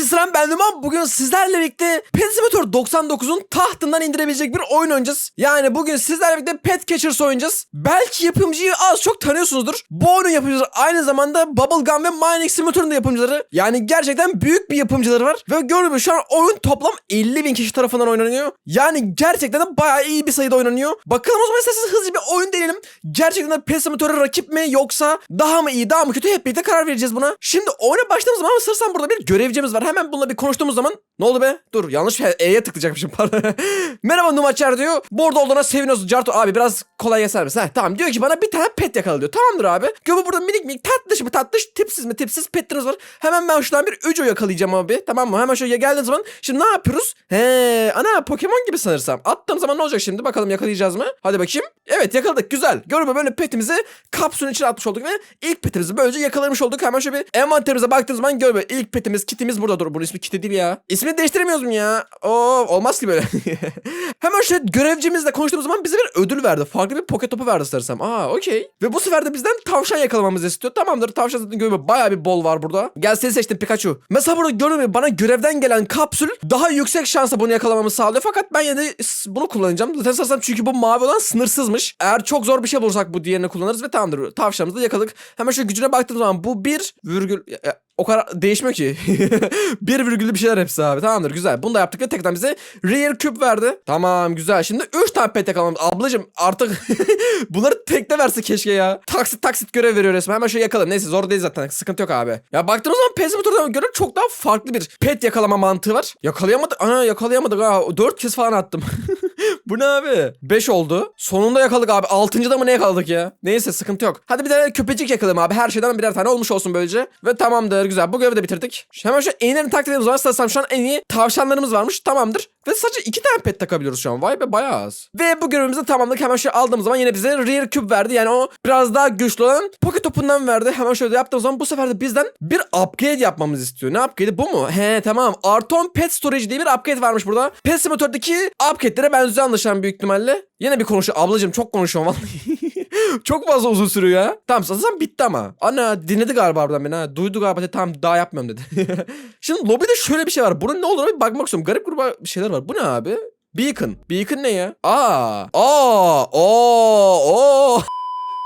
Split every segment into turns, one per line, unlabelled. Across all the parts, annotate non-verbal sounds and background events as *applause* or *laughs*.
Herkese selam ben Numan. Bugün sizlerle birlikte Pet Simulator 99'un tahtından indirebilecek bir oyun oynayacağız. Yani bugün sizlerle birlikte Pet Catchers oynayacağız. Belki yapımcıyı az çok tanıyorsunuzdur. Bu oyunun yapımcıları aynı zamanda Bubblegum ve Mining Simulator'un da yapımcıları. Yani gerçekten büyük bir yapımcıları var. Ve gördüğünüz gibi şu an oyun toplam 50 bin kişi tarafından oynanıyor. Yani gerçekten de bayağı iyi bir sayıda oynanıyor. Bakalım o zaman isterseniz hızlıca bir oyun deneyelim. Gerçekten de Pet rakip mi yoksa daha mı iyi daha mı kötü hep birlikte karar vereceğiz buna. Şimdi oyuna başladığımız zaman ama burada bir görevcimiz var. Hemen bununla bir konuştuğumuz zaman ne oldu be? Dur yanlış E'ye tıklayacakmışım pardon. *laughs* Merhaba Numaçer diyor. Burada olduğuna seviniyorsun Carto. Abi biraz kolay yeser misin? Heh, tamam diyor ki bana bir tane pet yakala diyor. Tamamdır abi. Göbü burada minik minik tatlış mı tatlış tipsiz mi tipsiz petleriniz var. Hemen ben şuradan bir Uco yakalayacağım abi. Tamam mı? Hemen şöyle geldiğiniz zaman şimdi ne yapıyoruz? He ana Pokemon gibi sanırsam. Attığım zaman ne olacak şimdi? Bakalım yakalayacağız mı? Hadi bakayım. Evet yakaladık güzel. Görme böyle petimizi kapsülün içine atmış olduk ve ilk petimizi böylece yakalamış olduk. Hemen şöyle bir envanterimize baktığımız zaman görme ilk petimiz kitimiz burada dur. Bunun ismi kiti değil ya. İsmini değiştiremiyoruz mu ya? Oo olmaz ki böyle. *laughs* Hemen şöyle görevcimizle konuştuğumuz zaman bize bir ödül verdi. Farklı bir poket topu verdi sanırsam. Aa okey. Ve bu sefer de bizden tavşan yakalamamızı istiyor. Tamamdır tavşan zaten görme bayağı bir bol var burada. Gel seni seçtim Pikachu. Mesela burada görme bana görevden gelen kapsül daha yüksek şansa bunu yakalamamı sağlıyor. Fakat ben yine bunu kullanacağım. Zaten sanırsam çünkü bu mavi olan sınırsızmış. Eğer çok zor bir şey bulursak bu diğerini kullanırız ve tamamdır. Tavşanımızı da yakaladık. Hemen şu gücüne baktığım zaman bu bir virgül... O kadar değişmiyor ki. *laughs* bir virgüllü bir şeyler hepsi abi. Tamamdır güzel. Bunu da yaptık ve tekrar bize Rare Cube verdi. Tamam güzel. Şimdi 3 tane pet yakalamamız. Ablacım artık *laughs* bunları tekte verse keşke ya. Taksit taksit görev veriyor resmen. Hemen şöyle yakalım. Neyse zor değil zaten. Sıkıntı yok abi. Ya baktığınız zaman Pet Simulator'da göre çok daha farklı bir pet yakalama mantığı var. Yakalayamadık. Ana yakalayamadık ha. 4 kez falan attım. *laughs* Bu ne abi? 5 oldu. Sonunda yakaladık abi. 6. da mı ne yakaladık ya? Neyse sıkıntı yok. Hadi bir de köpecik yakalım abi. Her şeyden birer tane olmuş olsun böylece. Ve tamamdır güzel. Bu görevi de bitirdik. Hemen şu en iyi taklit ediyoruz. Varsın şu an en iyi tavşanlarımız varmış. Tamamdır. Ve sadece iki tane pet takabiliyoruz şu an. Vay be bayağı az. Ve bu görevimizi tamamladık. Hemen şöyle aldığımız zaman yine bize Rare Cube verdi. Yani o biraz daha güçlü olan Pocket topundan verdi. Hemen şöyle yaptığımız zaman bu sefer de bizden bir upgrade yapmamızı istiyor. Ne upgrade'i bu mu? He tamam. Arton Pet Storage diye bir upgrade varmış burada. Pet Simulator'daki upgrade'lere benziyor anlaşılan büyük ihtimalle. Yine bir konuşuyor. Ablacım çok konuşuyorum vallahi. Çok fazla uzun sürüyor ya. Tamam sanırsam bitti ama. Ana dinledi galiba buradan beni ha. Duydu galiba dedi tamam daha yapmıyorum dedi. *laughs* Şimdi lobide şöyle bir şey var. Bunun ne olduğunu bir bakmak istiyorum. Garip gruba bir şeyler var. Bu ne abi? Beacon. Beacon ne ya? Aa. Aa. Oo. Oo.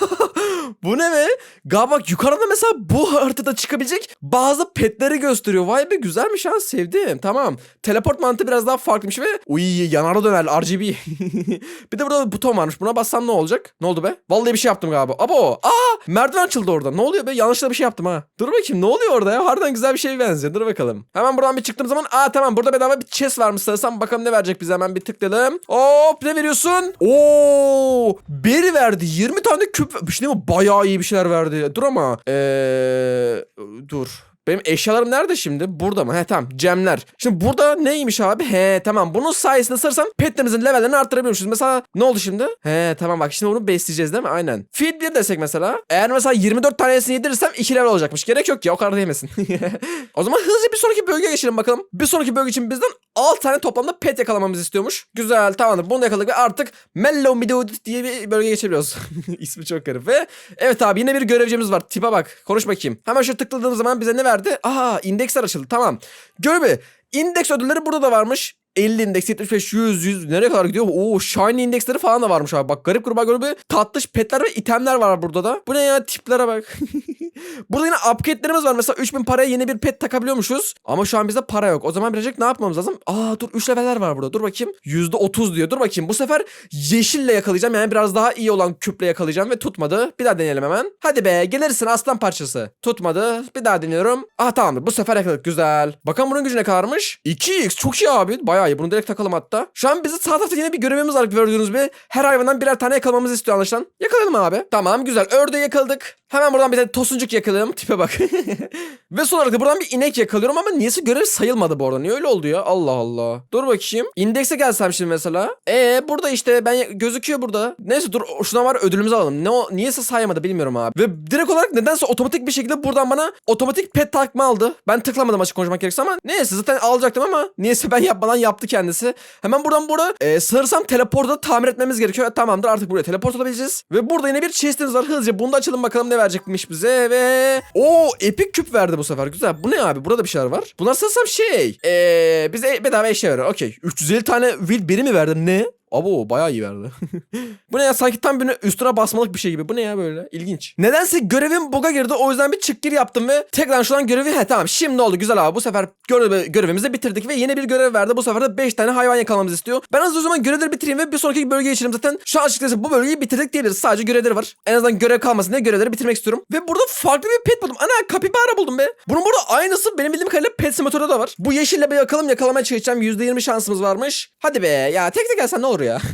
*laughs* bu ne be? Galiba yukarıda mesela bu haritada çıkabilecek bazı petleri gösteriyor. Vay be güzelmiş ha sevdim. Tamam. Teleport mantığı biraz daha farklıymış ve uy yanara döner RGB. *laughs* bir de burada buton varmış. Buna bassam ne olacak? Ne oldu be? Vallahi bir şey yaptım galiba. Abo. Aa merdiven açıldı orada. Ne oluyor be? Yanlışlıkla bir şey yaptım ha. Dur bakayım ne oluyor orada ya? Harbiden güzel bir şey benziyor. Dur bakalım. Hemen buradan bir çıktığım zaman aa tamam burada bedava bir chest varmış sanırsam. Bakalım ne verecek bize hemen bir tıklayalım. Hop ne veriyorsun? Oo beri verdi. 20 tane küp. Bir şey değil mi? Bayağı iyi bir şeyler verdi. Dur ama. Eee dur. Benim eşyalarım nerede şimdi? Burada mı? He tamam. Cemler. Şimdi burada neymiş abi? He tamam. Bunun sayesinde sarırsam petlerimizin levellerini arttırabiliyormuşuz. Mesela ne oldu şimdi? He tamam bak şimdi bunu besleyeceğiz değil mi? Aynen. Feed 1 desek mesela. Eğer mesela 24 tanesini yedirirsem 2 level olacakmış. Gerek yok ya o kadar da yemesin. *laughs* o zaman hızlıca bir sonraki bölgeye geçelim bakalım. Bir sonraki bölge için bizden 6 tane toplamda pet yakalamamızı istiyormuş. Güzel tamamdır. Bunu da yakaladık ve artık Mellow Meadow diye bir bölgeye geçebiliyoruz. *laughs* İsmi çok garip ve evet abi yine bir görevcimiz var. Tipe bak. Konuş bakayım. Hemen şu tıkladığımız zaman bize ne verdi? Aha indeksler açıldı. Tamam. Görme. İndeks ödülleri burada da varmış. 50 indeks, 75, 100, 100 nereye kadar gidiyor? Oo shiny indeksleri falan da varmış abi. Bak garip gruba göre bir tatlış petler ve itemler var burada da. Bu ne ya tiplere bak. *laughs* burada yine upgrade'lerimiz var. Mesela 3000 paraya yeni bir pet takabiliyormuşuz. Ama şu an bizde para yok. O zaman birazcık ne yapmamız lazım? Aa dur 3 leveller var burada. Dur bakayım. %30 diyor. Dur bakayım. Bu sefer yeşille yakalayacağım. Yani biraz daha iyi olan küple yakalayacağım ve tutmadı. Bir daha deneyelim hemen. Hadi be gelirsin aslan parçası. Tutmadı. Bir daha deniyorum. Ah tamamdır. Bu sefer yakaladık. Güzel. Bakalım bunun gücü ne kadarmış? 2x. Çok iyi abi. Bayağı iyi. Bunu direkt takalım hatta. Şu an bizi sağ tarafta yine bir görevimiz var gördüğünüz gibi. Her hayvandan birer tane yakalamamızı istiyor anlaşılan. Yakalayalım abi. Tamam güzel. Ördeği yakaladık. Hemen buradan bir tane tosuncuk yakalayalım. Tipe bak. *laughs* Ve son olarak da buradan bir inek yakalıyorum ama niyeyse görev sayılmadı bu arada. Niye öyle oldu ya? Allah Allah. Dur bakayım. İndekse gelsem şimdi mesela. Ee burada işte ben gözüküyor burada. Neyse dur şuna var ödülümüzü alalım. Ne o niyeyse saymadı bilmiyorum abi. Ve direkt olarak nedense otomatik bir şekilde buradan bana otomatik pet takma aldı. Ben tıklamadım açık konuşmak gerekirse ama neyse zaten alacaktım ama niyeyse ben yapmadan yaptım yaptı kendisi. Hemen buradan burada e, sanırsam teleportu tamir etmemiz gerekiyor. Tamamdır artık buraya teleport olabileceğiz. Ve burada yine bir chestimiz var. Hızlıca bunu da açalım bakalım ne verecekmiş bize ve... o epic küp verdi bu sefer. Güzel. Bu ne abi? Burada bir şeyler var. Bunlar sanırsam şey. E, bize bedava eşya veriyor. Okey. 350 tane will biri mi verdi? Ne? Abo bayağı iyi verdi. *laughs* bu ne ya sanki tam birine üstüne basmalık bir şey gibi. Bu ne ya böyle? İlginç. Nedense görevim bug'a girdi. O yüzden bir çık gir yaptım ve tekrar şuradan görevi he tamam şimdi oldu güzel abi. Bu sefer görevi, görevimizi bitirdik ve yeni bir görev verdi. Bu sefer de 5 tane hayvan yakalamamızı istiyor. Ben hızlı o zaman görevleri bitireyim ve bir sonraki bölgeye geçelim. Zaten şu an açıkçası bu bölgeyi bitirdik diyebiliriz. Sadece görevleri var. En azından görev kalmasın diye görevleri bitirmek istiyorum. Ve burada farklı bir pet buldum. Ana kapibara buldum be. Bunun burada aynısı benim bildiğim kadarıyla pet simülatörde de var. Bu yeşille bir yakalım yakalamaya çalışacağım. %20 şansımız varmış. Hadi be ya tek tek gelsen ne olur ya. *laughs*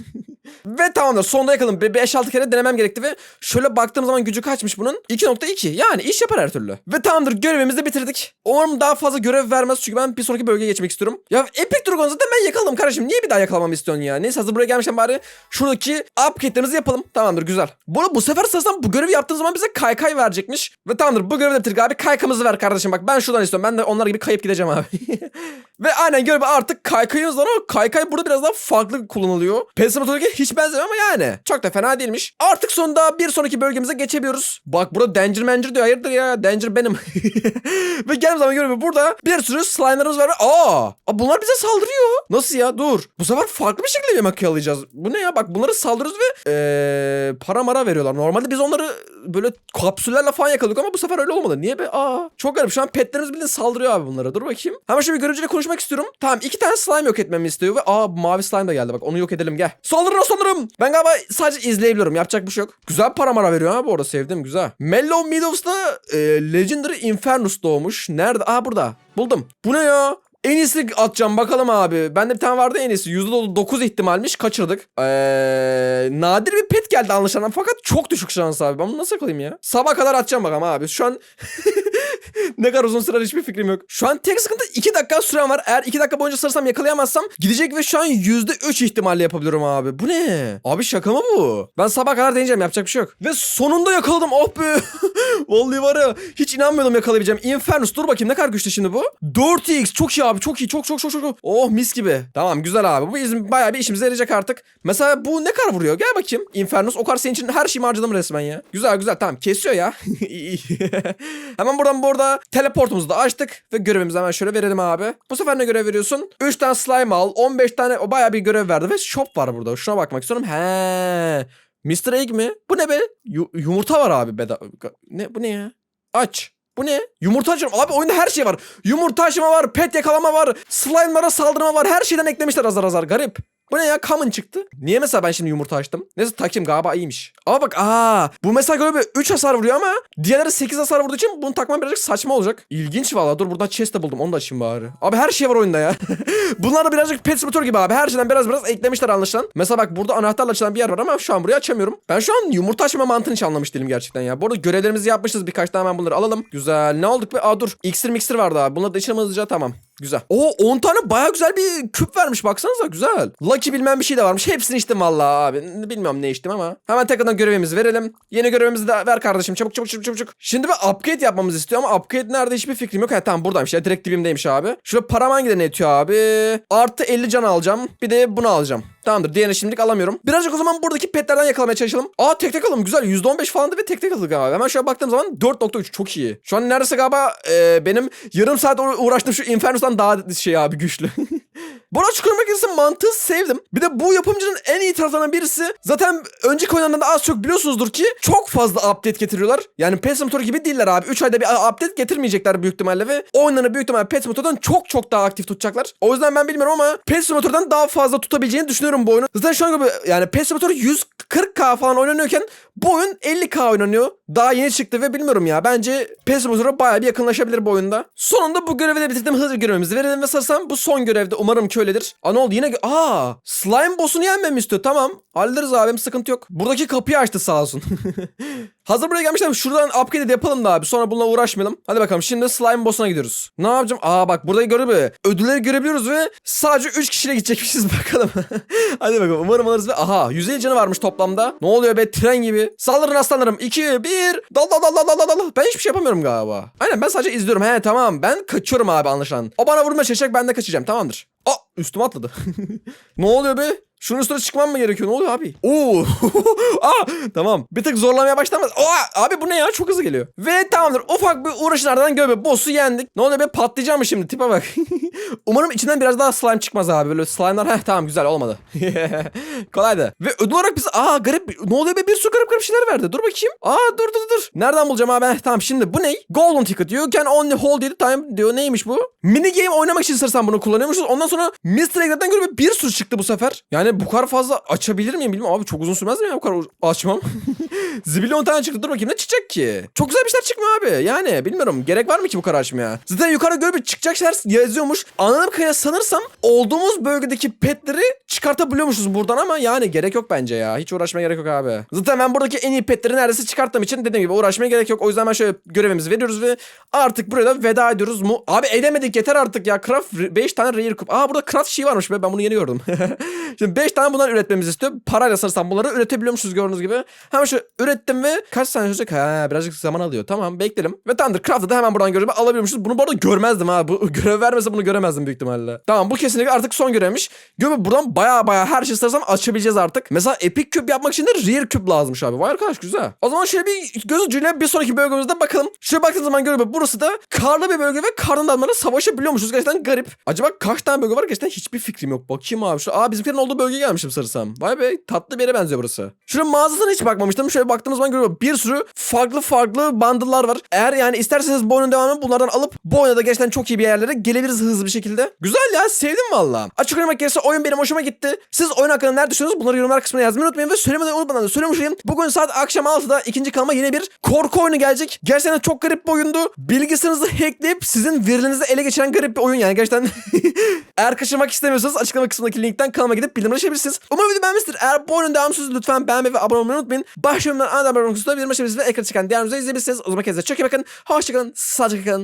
Ve tamamdır sonda yakaladım. 5-6 kere denemem gerekti ve şöyle baktığım zaman gücü kaçmış bunun? 2.2 yani iş yapar her türlü. Ve tamamdır görevimizi de bitirdik. Umarım daha fazla görev vermez çünkü ben bir sonraki bölgeye geçmek istiyorum. Ya Epic Dragon zaten ben yakaladım kardeşim. Niye bir daha yakalamamı istiyorsun ya? Neyse hazır buraya gelmişken bari şuradaki upgrade'lerimizi yapalım. Tamamdır güzel. Bu, bu sefer sanırsam bu görevi yaptığım zaman bize kaykay verecekmiş. Ve tamamdır bu görevi de bitirdik abi. Kaykamızı ver kardeşim bak ben şuradan istiyorum. Ben de onlar gibi kayıp gideceğim abi. *laughs* Ve aynen görevi artık kaykayımız var ama kaykay burada biraz daha farklı kullanılıyor. Pesimatologiye hiç benzemiyor ama yani. Çok da fena değilmiş. Artık sonunda bir sonraki bölgemize geçebiliyoruz. Bak burada Danger Manger diyor. Hayırdır ya? Danger benim. *laughs* Ve geldiğim zaman görevi burada bir sürü slime'larımız var. ve- Aa! Bunlar bize saldırıyor. Nasıl ya? Dur. Bu sefer farklı bir şekilde yemek yakalayacağız. Bu ne ya? Bak bunları saldırıyoruz ve ee, para mara veriyorlar. Normalde biz onları böyle kapsüllerle falan yakaladık ama bu sefer öyle olmadı. Niye be? Aa! Çok garip. Şu an petlerimiz bildiğin saldırıyor abi bunlara. Dur bakayım. Hemen şöyle bir görücüyle konuşmak istiyorum. Tamam iki tane slime yok etmemi istiyor ve aa mavi slime da geldi. Bak onu yok edelim gel. Saldırın saldırın. Ben galiba sadece izleyebiliyorum. Yapacak bir şey yok. Güzel para mara veriyor ha bu arada sevdim güzel. Mellow Meadows'ta e, Legendary Infernus doğmuş. Nerede? Aa burada. Buldum. Bu ne ya? En iyisi atacağım bakalım abi. Bende bir tane vardı en iyisi. %9 ihtimalmiş kaçırdık. Ee, nadir bir pet geldi anlaşılan fakat çok düşük şans abi. Ben bunu nasıl yakalayayım ya? Sabah kadar atacağım bakalım abi. Şu an *laughs* ne kadar uzun sürer hiçbir fikrim yok. Şu an tek sıkıntı 2 dakika sürem var. Eğer 2 dakika boyunca sarırsam yakalayamazsam gidecek ve şu an %3 ihtimalle yapabiliyorum abi. Bu ne? Abi şaka mı bu? Ben sabah kadar deneyeceğim yapacak bir şey yok. Ve sonunda yakaladım oh be. *laughs* Vallahi var ya hiç inanmıyordum yakalayabileceğim. Infernus dur bakayım ne kadar güçlü şimdi bu? 4x çok iyi abi çok iyi çok çok çok çok. Oh mis gibi. Tamam güzel abi bu bizim bayağı bir işimize yarayacak artık. Mesela bu ne kadar vuruyor? Gel bakayım. Infernus o kadar senin için her şeyimi harcadım resmen ya. Güzel güzel tamam kesiyor ya. *laughs* *laughs* Hemen buradan burada teleportumuzu da açtık ve görevimizi hemen şöyle verelim abi. Bu sefer ne görev veriyorsun? 3 tane slime al, 15 tane o bayağı bir görev verdi ve shop var burada. Şuna bakmak istiyorum. He. Mr. Egg mi? Bu ne be? Yu- yumurta var abi bedava. Ne bu ne ya? Aç. Bu ne? Yumurta açıyorum. Abi oyunda her şey var. Yumurta açma var, pet yakalama var, slime'lara saldırma var. Her şeyden eklemişler azar azar. Garip. Bu ne ya? Common çıktı. Niye mesela ben şimdi yumurta açtım? Neyse takayım galiba iyiymiş. Ama bak aa bu mesela böyle 3 hasar vuruyor ama diğerleri 8 hasar vurduğu için bunu takmam birazcık saçma olacak. İlginç valla. Dur buradan chest de buldum. Onu da açayım bari. Abi her şey var oyunda ya. *laughs* Bunlar da birazcık pet simulator gibi abi. Her şeyden biraz biraz eklemişler anlaşılan. Mesela bak burada anahtarla açılan bir yer var ama şu an burayı açamıyorum. Ben şu an yumurta açma mantığını hiç anlamış değilim gerçekten ya. Bu arada görevlerimizi yapmışız birkaç tane hemen bunları alalım. Güzel. Ne olduk be? Aa dur. İksir miksir vardı abi. Bunları da içelim hızlıca tamam. Güzel. Oo 10 tane baya güzel bir küp vermiş baksanıza güzel. Lucky bilmem bir şey de varmış. Hepsini içtim vallahi abi. Bilmiyorum ne içtim ama. Hemen tekrardan görevimizi verelim. Yeni görevimizi de ver kardeşim. Çabuk çabuk çabuk çabuk. Şimdi bir upgrade yapmamızı istiyor ama upgrade nerede hiçbir fikrim yok. Ha tamam buradaymış ya. Direkt dibimdeymiş abi. Şurada param hangiden yetiyor abi? Artı 50 can alacağım. Bir de bunu alacağım. Tamamdır. Diğerini şimdilik alamıyorum. Birazcık o zaman buradaki petlerden yakalamaya çalışalım. Aa tek tek alalım. Güzel. %15 falandı ve tek tek aldık abi. Hemen şöyle baktığım zaman 4.3 çok iyi. Şu an neredeyse galiba e, benim yarım saat uğra- uğraştığım şu Infernus'tan daha şey abi güçlü. *laughs* Arada Çukur Makinesi'nin mantığı sevdim. Bir de bu yapımcının en iyi taraflarından birisi zaten önceki oyunlarında da az çok biliyorsunuzdur ki çok fazla update getiriyorlar. Yani Pet Simulator gibi değiller abi. 3 ayda bir update getirmeyecekler büyük ihtimalle ve oyunlarını büyük ihtimalle Pet Simulator'dan çok çok daha aktif tutacaklar. O yüzden ben bilmiyorum ama Pet Simulator'dan daha fazla tutabileceğini düşünüyorum bu oyunu. Zaten şu an yani Pet Simulator 140k falan oynanıyorken bu oyun 50k oynanıyor. Daha yeni çıktı ve bilmiyorum ya. Bence Pet Simulator'a bayağı bir yakınlaşabilir bu oyunda. Sonunda bu görevi de bitirdim. Hızlı görevimizi verelim ve sanırsam bu son görevde umarım ki öyledir. Aa ne oldu yine? Aa slime boss'unu yenmemi istiyor. Tamam. Hallederiz abim sıkıntı yok. Buradaki kapıyı açtı sağ olsun. *laughs* Hazır buraya gelmişler. Şuradan upgrade de yapalım da abi. Sonra bununla uğraşmayalım. Hadi bakalım şimdi slime boss'una gidiyoruz. Ne yapacağım? Aa bak burada göre mi? Ödülleri görebiliyoruz ve sadece 3 kişiyle gidecekmişiz *laughs* bakalım. Hadi bakalım umarım alırız ve aha 150 canı varmış toplamda. Ne oluyor be tren gibi. Saldırın aslanlarım. 2 1 dal dal dal dal dal dal. Ben hiçbir şey yapamıyorum galiba. Aynen ben sadece izliyorum. He tamam ben kaçıyorum abi anlaşılan. O bana vurmaya çalışacak ben de kaçacağım tamamdır. Aa üstüme atladı. *laughs* ne oluyor be? Şunun üstüne çıkmam mı gerekiyor? Ne oluyor abi? Oo. *laughs* Aa, tamam. Bir tık zorlamaya başlamaz. Aa, abi bu ne ya? Çok hızlı geliyor. Ve tamamdır. Ufak bir uğraşın ardından göbe boss'u yendik. Ne oluyor be? Patlayacağım mı şimdi? Tipe bak. *laughs* Umarım içinden biraz daha slime çıkmaz abi. Böyle slime'lar. Heh tamam güzel olmadı. *laughs* Kolaydı. Ve ödül olarak biz aa garip ne oluyor be? Bir sürü garip garip şeyler verdi. Dur bakayım. Aa dur dur dur. Nereden bulacağım abi? Heh, tamam şimdi bu ne? Golden ticket. You can only hold it time diyor. Neymiş bu? Mini game oynamak için sanırsam bunu kullanıyormuşuz. Ondan sonra Mr. Egg'lerden göre bir sürü çıktı bu sefer. Yani bu kadar fazla açabilir miyim bilmiyorum. Abi çok uzun sürmez mi ya bu kadar açmam? *laughs* Zibilyon tane çıktı. Dur bakayım ne çıkacak ki? Çok güzel bir şeyler çıkmıyor abi. Yani bilmiyorum. Gerek var mı ki bu kadar açmaya? Zaten yukarıda göre bir çıkacak şeyler yazıyormuş. Anladığım kadarıyla sanırsam olduğumuz bölgedeki petleri çıkartabiliyormuşuz buradan ama yani gerek yok bence ya. Hiç uğraşmaya gerek yok abi. Zaten ben buradaki en iyi petleri neredeyse çıkarttığım için dediğim gibi uğraşmaya gerek yok. O yüzden ben şöyle görevimizi veriyoruz ve artık buraya da veda ediyoruz mu? Abi edemedik yeter artık ya. Craft 5 tane rare cup. Aa burada craft şey varmış be ben bunu yeni gördüm. *laughs* Şimdi 5 tane bundan üretmemizi istiyor. Parayla sanırsam bunları üretebiliyormuşuz gördüğünüz gibi. Hemen şu ürettim ve kaç tane sürecek? Ha birazcık zaman alıyor. Tamam bekleyelim. Ve tamamdır craft'ı da hemen buradan görüp alabiliyormuşuz. Bunu bu arada görmezdim ha. Bu *laughs* görev vermese bunu göremezdim büyük ihtimalle. Tamam bu kesinlikle artık son görevmiş. Göbe buradan baya baya her şey sanırsam açabileceğiz artık. Mesela epic küp yapmak için de rare küp lazımmış abi. Vay arkadaş güzel. O zaman şöyle bir göz ucuyla bir sonraki bölgemizde bakalım. Şöyle baktığınız zaman görüyorum burası da karlı bir bölge ve karın adamları savaşabiliyormuşuz. Gerçekten garip. Acaba kaç tane bölge var? Gerçekten hiçbir fikrim yok. Bakayım abi. Şu, aa bizimkilerin olduğu bölgeye gelmişim sarısam. Vay be tatlı bir yere benziyor burası. Şunun mağazasına hiç bakmamıştım. Şöyle baktığımız zaman görüyorum bir sürü farklı farklı bundle'lar var. Eğer yani isterseniz bu oyunun devamını bunlardan alıp bu oyuna da gerçekten çok iyi bir yerlere gelebiliriz hızlı bir şekilde. Güzel ya sevdim valla. Açık oynamak gerekirse oyun benim hoşuma gitti. Siz oyun hakkında ne düşünüyorsunuz? Bunları yorumlar kısmına yazmayı unutmayın ve söylemeden unutmadan da söylemiş olayım. Bugün saat akşam 6'da ikinci kanalıma yine bir korku oyunu gelecek. Gerçekten çok garip bir oyundu. Bilgisayarınızı hackleyip sizin verilerinizi ele geçiren garip bir oyun yani gerçekten. *laughs* Eğer kaçırmak istemiyorsanız açıklama kısmındaki linkten kanalıma gidip bildirim açabilirsiniz. Umarım video beğenmiştir. Eğer bu oyunun istiyorsanız lütfen beğenmeyi ve abone olmayı unutmayın. Başlığımdan abone olmayı unutmayın. Bildirim açabilirsiniz ve ekran çıkan diğer videoyu izleyebilirsiniz. O zaman kendinize çok iyi bakın. Hoşçakalın. Sağlıcakla kalın.